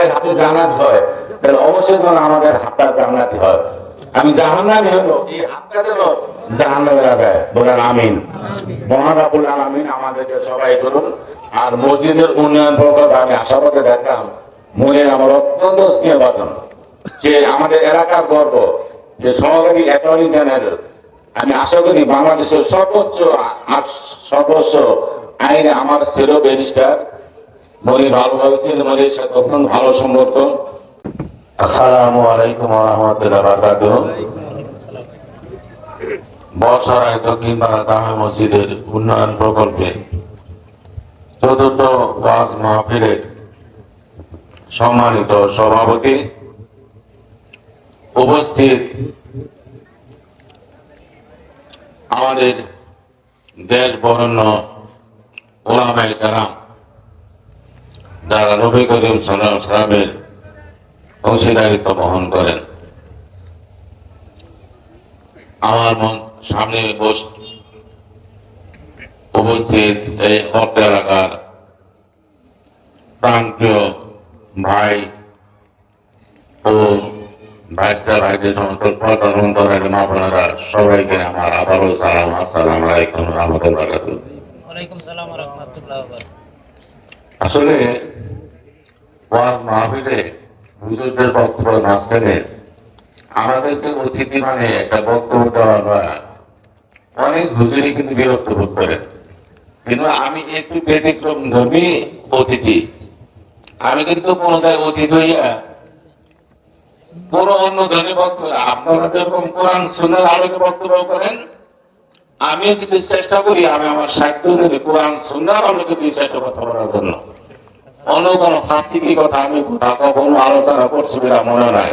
সবাই হাতে জান্নাত হয়, তাহলে অবশ্যই যেন আমাদের হাতটা জান্নাতি হয়। আমি জাহান্নামী হলো এই হাতটা যেন জাহান্নামে লাগায় বলেন আমিন। মহান রাবুল আলামিন আমাদেরকে সবাই করুন। আর মসজিদের উন্নয়ন প্রকল্প আমি আশাবাদে দেখলাম মনে আমার অত্যন্ত স্নেহ বাদন যে আমাদের এলাকার গর্ব, যে সহকারী অ্যাটর্নি জেনারেল, আমি আশা করি বাংলাদেশের সর্বোচ্চ সর্বোচ্চ আইনে আমার ছিল ব্যারিস্টার মনি ভালো হয়েছে মনির সাথে অত্যন্ত ভালো সম্পর্ক। আসসালামু আলাইকুম রহমতুল্লাহ বারকাত বর্ষারায় দক্ষিণ পাড়া জামে মসজিদের উন্নয়ন প্রকল্পে চতুর্থ ওয়াজ মাহফিলের সম্মানিত সভাপতি উপস্থিত আমাদের দেশ বরণ্য ওলামাই কারাম। যারা নবী করিম সাল্লাহ সালামের অংশীদারিত্ব বহন করেন। আমার মন সামনে উপস্থিত এই অর্থ এলাকার প্রান্তীয় ভাই ও ভাইস্টার ভাইদের সমস্ত প্রধান অন্তরের মা সবাইকে আমার আবারও সালাম, আসসালাম আলাইকুম রহমতুল্লাহ আসলে ওয়াজ মাহফিলে হুজুরদের বক্তব্য মাঝখানে আমাদেরকে অতিথি মানে একটা বক্তব্য দেওয়া বা অনেক হুজুরই কিন্তু বিরক্ত বোধ করেন। কিন্তু আমি একটু ব্যতিক্রম ধর্মী অতিথি। আমি কিন্তু কোনো অতিথি হইয়া কোনো অন্য ধর্মী বক্তব্য আপনারা যেরকম কোরআন সুন্দর আলোকে বক্তব্য করেন আমিও যদি চেষ্টা করি, আমি আমার সাহিত্য যদি কোরআন সুন্দর আলোকে দুই কথা বলার জন্য। অন্য কোনো ফাঁসিকি কথা আমি কোথাও কখনো আলোচনা করছি বলে মনে নাই।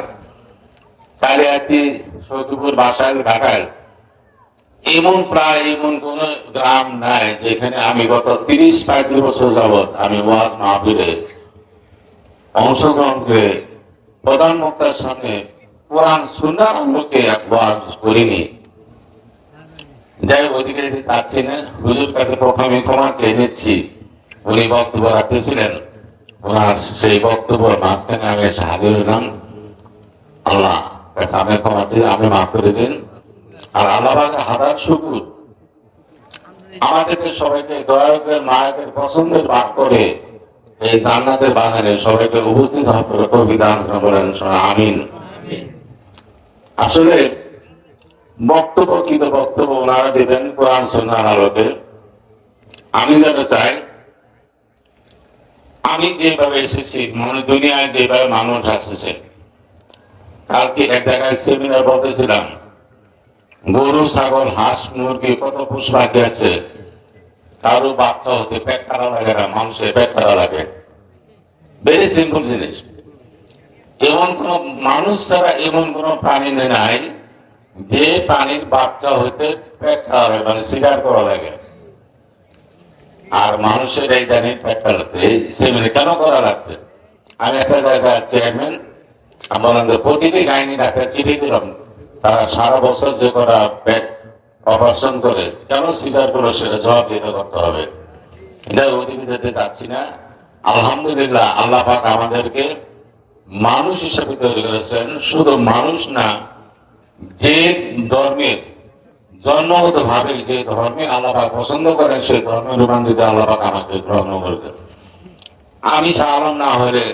কালে একটি সখীপুর বাসায় ঢাকায় এমন প্রায় এমন কোন গ্রাম নাই যেখানে আমি গত তিরিশ পঁয়ত্রিশ বছর যাবৎ আমি ওয়াজ মাহফিলে অংশগ্রহণ করে প্রধান বক্তার সামনে কোরআন সুন্দর আলোকে ওয়াজ করিনি। যাই যদি চাচ্ছি না হুজুর কাছে প্রথমে ক্ষমা চেয়ে নিচ্ছি। উনি বক্তব্য রাখতেছিলেন। ওনার সেই বক্তব্য মাঝখানে আমি এসে হাজির হইলাম। আল্লাহ আমি ক্ষমা চেয়ে আমি মাফ করে দিন। আর আল্লাহ পাকের হাজার শুকুর। আমাদেরকে সবাইকে দয়াকের মায়ের পছন্দের ভাগ করে এই জান্নাতের বাগানে সবাইকে উপস্থিত হওয়ার বিধান বলেন, আমিন। আসলে বক্তব্য কিন্তু বক্তব্য ওনারা দেবেন কোরআন সন্ন্যার আলোকে আমি যেন চাই, আমি যেভাবে এসেছি মানে দুনিয়ায় যেভাবে মানুষ আসেছে, কালকে এক জায়গায় সেমিনার বলতেছিলাম, গরু, ছাগল, হাঁস, মুরগি, কত পশু পাখি আছে, কারও বাচ্চা হতে পেট কাটা লাগে না, মানুষের পেট কাটা লাগে। ভেরি সিম্পল জিনিস। এমন কোন মানুষ ছাড়া এমন কোন প্রাণী নাই যে প্রাণীর বাচ্চা হইতে পেট খাওয়া লাগে মানে শিকার করা লাগে। আর মানুষের এই জানি পেট কাটাতে সেমিনে কেন করা লাগছে আমি একটা জায়গায় চেয়ারম্যান, আমাদের প্রতিটি গাইনি ডাক্তার চিঠি দিলাম। তারা সারা বছর যে করা পেট অপারেশন করে, কেন স্বীকার করে সেটা জবাব দিতে করতে হবে? এটা অধিবিধাতে যাচ্ছি না। আলহামদুলিল্লাহ, আল্লাহ পাক আমাদেরকে মানুষ হিসেবে তৈরি করেছেন। শুধু মানুষ না যে ধর্মের জন্মগত ভাবে যে ধর্মে আল্লাপাক পছন্দ করেন, সেই ধর্মের রূপান্তরিত আল্লাপাক আমাকে গ্রহণ করেছেন। আমি আলম না হলে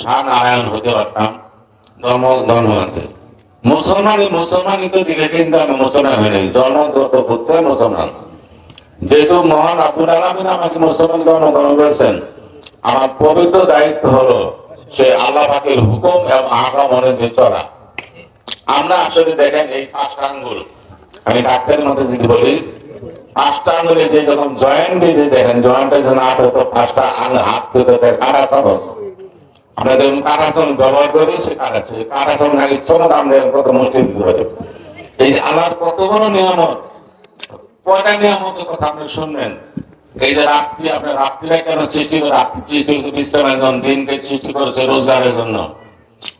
শাহ নারায়ণ হতে পারতাম, ধর্ম ধর্মগ্রন্থে মুসলমানই মুসলমানই তো দিকে কিন্তু আমি মুসলমান হয়ে নাই, জন্মগত পুত্র মুসলমান। যেহেতু মহান আব্দুল আলমিন আমাকে মুসলমান জন্মগ্রহণ করেছেন, আমার পবিত্র দায়িত্ব হলো সে আল্লাহ পাকের হুকুম এবং আগাম মনে চলা। আমরা আসলে দেখেন এই পাঁচটা আঙ্গুল। আমি ডাক্তারের মধ্যে যদি বলি, পাঁচটা আঙ্গুলে যে যখন জয়েন্ট দিয়ে দেখেন জয়েন্টের জন্য হাত হতো পাঁচটা আঙ্গুল হাত হতো কাটা আমরা যখন ব্যবহার করি, সে আমরা কত দিতে পারি এই আল্লাহর কত বড় নিয়ামত। কয়টা নিয়ামতের কথা আপনি শুনবেন? এই যে রাত্রি, আপনার রাত্রিরা কেন সৃষ্টি করে? রাত্রি সৃষ্টি করেছে বিশ্রামের জন্য, দিনকে সৃষ্টি করেছে রোজগারের জন্য।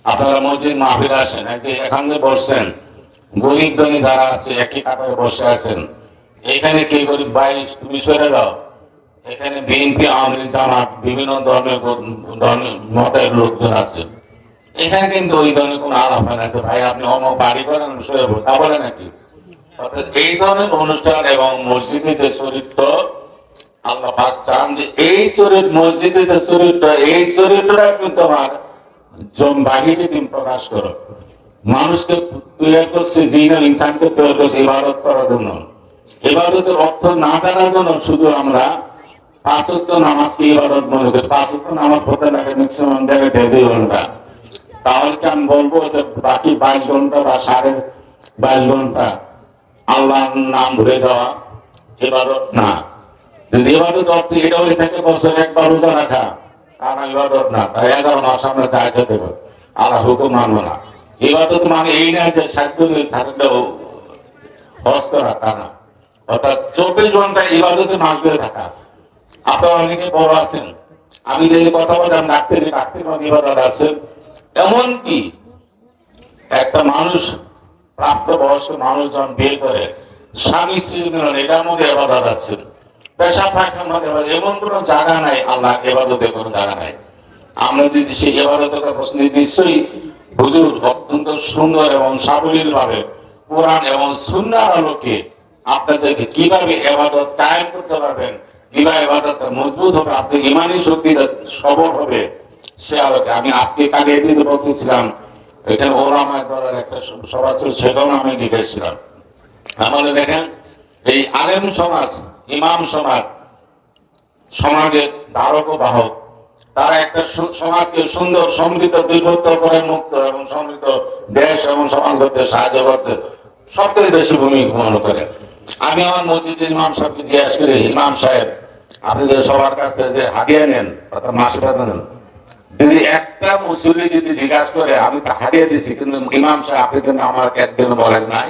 আপনারা মসজিদ মাহফিল আসেন একদিন এখানে বসছেন, গরিব ধনী যারা আছে, একই কাতারে বসে আছেন, এখানে কে গরিব ভাই, তুমি সরে যাও। এখানে বিএনপি, আওয়ামী জামাত, বিভিন্ন ধর্মের মতের লোকজন আছে। এখানে কিন্তু ওই ধরনের কোনো আলাপ হয় না ভাই, আপনি অমক বাড়ি করেন শুয়ে তা বলে নাকি? অর্থাৎ এই ধরনের অনুষ্ঠান এবং মসজিদে যে চরিত্র, আল্লাহ পাক চান যে এই চরিত্র, মসজিদে যে চরিত্র, এই চরিত্রটা কিন্তু আমার জন বাহিরে দিন প্রকাশ করো। মানুষকে তৈরি করছে জিন ইনসানকে তৈরি করছে ইবাদত করার জন্য। ইবাদতের অর্থ না জানার জন্য শুধু আমরা পাঁচ ওয়াক্ত নামাজকে ইবাদত মনে করি। পাঁচ ওয়াক্ত নামাজ পড়তে লাগে ম্যাক্সিমাম জায়গায় দেড় ঘণ্টা তাহলে কি আমি বলব যে বাকি বাইশ ঘণ্টা বা সাড়ে বাইশ ঘণ্টা আল্লাহর নাম ভুলে যাওয়া ইবাদত না। ইবাদত অর্থ এটা হয়ে থাকে, বছর একবার রোজা রাখা। ইবাদত না তাই এগারো মাস আমরা চাইছে হুকুম না। ইবাদত মানে এই না যে থাকলেও করা তা না। অর্থাৎ চব্বিশ ঘণ্টা ইবাদতে মাস ধরে থাকা। আপনারা অনেকে বড় আছেন। আমি যে কথা বললাম, ডাক্তারি ডাক্তারি ইবাদত আছে। এমনকি একটা মানুষ প্রাপ্ত বয়স্ক মানুষজন বিয়ে করে, স্বামী স্ত্রী মিলন, এটার মধ্যে এবাদত আছে। পেশা এবাদত। এমন কোনো জায়গা নাই, আল্লাহ এবাদতে কোনো জায়গা নাই আমরা যদি সেই এবাদতের প্রশ্ন নিশ্চয়ই হুজুর অত্যন্ত সুন্দর এবং সাবলীল ভাবে কোরআন এবং সুন্নার আলোকে আপনাদেরকে কীভাবে এবাদত কায়েম করতে পারবেন, কীভাবে এবাদতটা মজবুত হবে আপনার ইমানি শক্তিটা সবল হবে, সে আলোকে আমি আজকে কালে দিতে বলতেছিলাম, এখানে ওলামায় দলের একটা সভা ছিল, সেটাও আমি লিখেছিলাম আমাদের দেখেন, এই আলেম সমাজ ইমাম সমাজ, সমাজের ধারক ও বাহক। তারা একটা সমাজকে সুন্দর, সমৃদ্ধ, দীর্ঘত্ব করে মুক্ত এবং সমৃদ্ধ দেশ এবং সমাজ করতে সাহায্য করতে সবথেকে বেশি ভূমিকা গ্রহণ করে। আমি আমার মসজিদ ইমাম সাহেবকে জিজ্ঞাসা করি, ইমাম সাহেব, আপনি যে সবার কাছ থেকে যে হারিয়ে নেন, অর্থাৎ মাসে বেতন নেন, যদি একটা মুসল্লি যদি জিজ্ঞাসা করে, আমি তো হারিয়ে দিছি, কিন্তু ইমাম সাহেব, আপনি কিন্তু আমার একদিন বলেন নাই।